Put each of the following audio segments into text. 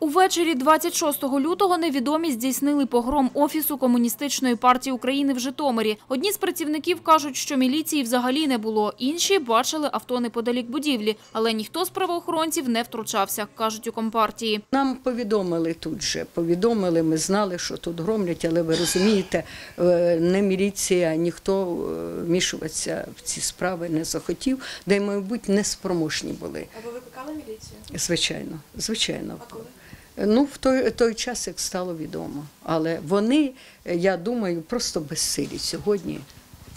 Увечері 26 лютого невідомі здійснили погром Офісу Комуністичної партії України в Житомирі. Одні з працівників кажуть, що міліції взагалі не було. Інші бачили авто неподалік будівлі. Але ніхто з правоохоронців не втручався, кажуть у Компартії. Нам повідомили тут же. Повідомили, ми знали, що тут громлять, але ви розумієте, е, не міліція, ніхто е, вмішуватися в ці справи не захотів, де й, мабуть, неспроможні були. А ви викликали міліцію? Звичайно, звичайно. А коли? Ну, в той, той час, як стало відомо. Але вони, е, я думаю, просто безсилі сьогодні.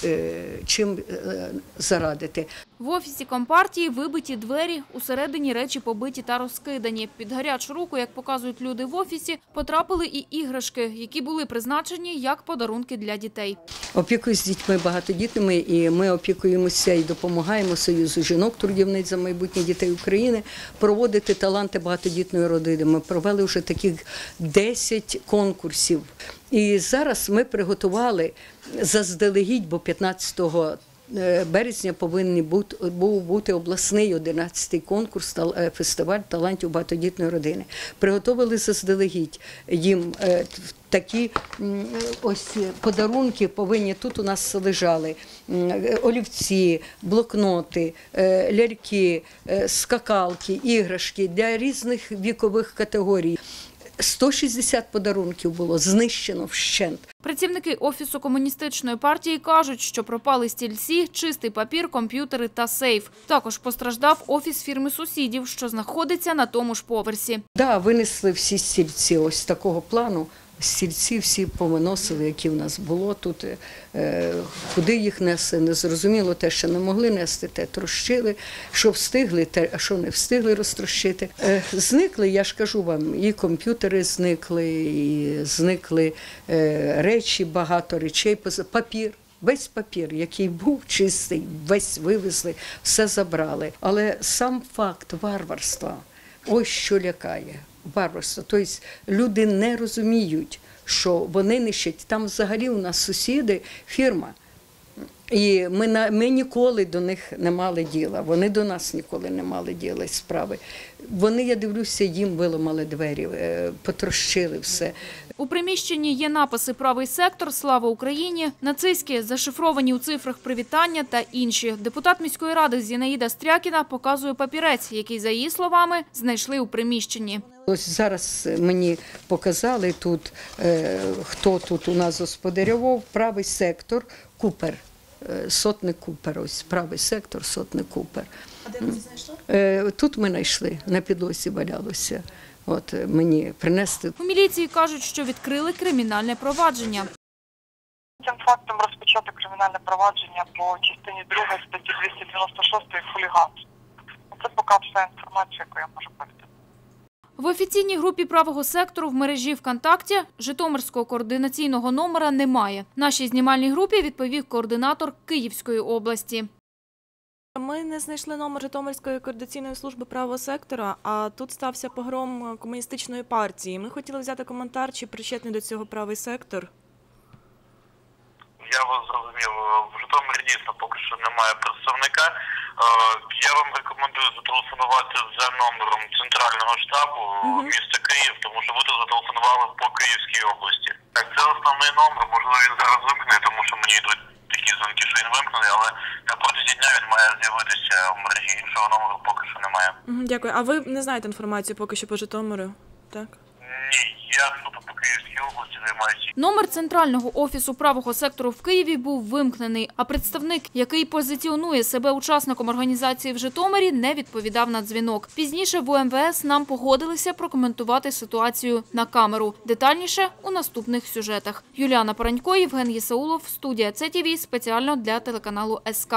е, Чим е, зарадити. В офісі Компартії вибиті двері, усередині речі побиті та розкидані. Під гарячу руку, як показують люди в офісі, потрапили і іграшки, які були призначені як подарунки для дітей. Опікуюсь дітьми багатодітними, і ми опікуємося і допомагаємо Союзу жінок, трудівниць за майбутнє дітей України проводити таланти багатодітної родини. Ми провели вже таких 10 конкурсів. І зараз ми приготували заздалегідь, бо 15 е, березня повинен бути, був бути обласний 11-й конкурс е, фестиваль талантів багатодітної родини. Приготували заздалегідь їм е, такі ось подарунки повинні тут у нас лежали е, олівці, блокноти, е, ляльки, е, скакалки, іграшки для різних вікових категорій. 160 подарунків було знищено вщент. Працівники Офісу Комуністичної партії кажуть, що пропали стільці, чистий папір, комп'ютери та сейф. Також постраждав офіс фірми сусідів, що знаходиться на тому ж поверсі. Да, винесли всі стільці ось такого плану. Стільці всі повиносили, які в нас було тут. Е, Куди їх несли, не зрозуміло. Те, що не могли нести, те трощили. Що встигли, те, а що не встигли розтрощити. Е, Зникли, я ж кажу вам, і комп'ютери зникли, і зникли е, речі, багато речей, папір. Весь папір, який був чистий, весь вивезли, все забрали. Але сам факт варварства, ось що лякає. Варварство. Тобто люди не розуміють, що вони нищать. Там взагалі у нас сусіди, фірма. І ми, на, ми ніколи до них не мали діла. Вони до нас ніколи не мали діла справи. Вони, я дивлюся, їм виламали двері, е, потрощили все. У приміщенні є написи «Правий сектор», «Слава Україні», нацистські, зашифровані у цифрах привітання та інші. Депутат міської ради Зінаїда Стрякіна показує папірець, який, за її словами, знайшли у приміщенні. Ось зараз мені показали тут, е, хто тут у нас господарював, правий сектор, Купер. Е, Сотник Купер, ось правий сектор, сотник Купер. А де ви це знайшли? Е, Тут ми знайшли, на підлозі валялося. От мені принести У міліції кажуть, що відкрили кримінальне провадження. Цим фактом розпочато кримінальне провадження по частині 2 статті 296 хуліганство. Це поки вся інформація, яку я можу повідомити. В офіційній групі правого сектору в мережі ВКонтакті Житомирського координаційного номера немає. Нашій знімальній групі відповів координатор Київської області. Ми не знайшли номер Житомирської координаційної служби правого сектора, а тут стався погром комуністичної партії. Ми хотіли взяти коментар, чи причетний до цього правий сектор. Я вас зрозумів. В Житомирі дійсно поки що немає представника. Е, Я вам рекомендую зателефонувати за номером центрального штабу міста Київ, тому що ви тут зателефонували по Київській області. Так, це основний номер. Можливо, він зараз вимкне, тому що мені йдуть такі дзвінки, що він вимкнений, але на протязі дня він має з'явитися в мережі. Іншого номеру поки що немає. Дякую. А ви не знаєте інформацію поки що по Житомиру? Так. Ні, я суто по Київській області займаюся Номер центрального офісу правого сектору в Києві був вимкнений, а представник, який позиціонує себе учасником організації в Житомирі, не відповідав на дзвінок. Пізніше в УМВС нам погодилися прокоментувати ситуацію на камеру. Детальніше у наступних сюжетах. Юліана Паранько, Євген Єсаулов, студія ЦТВ спеціально для телеканалу СК.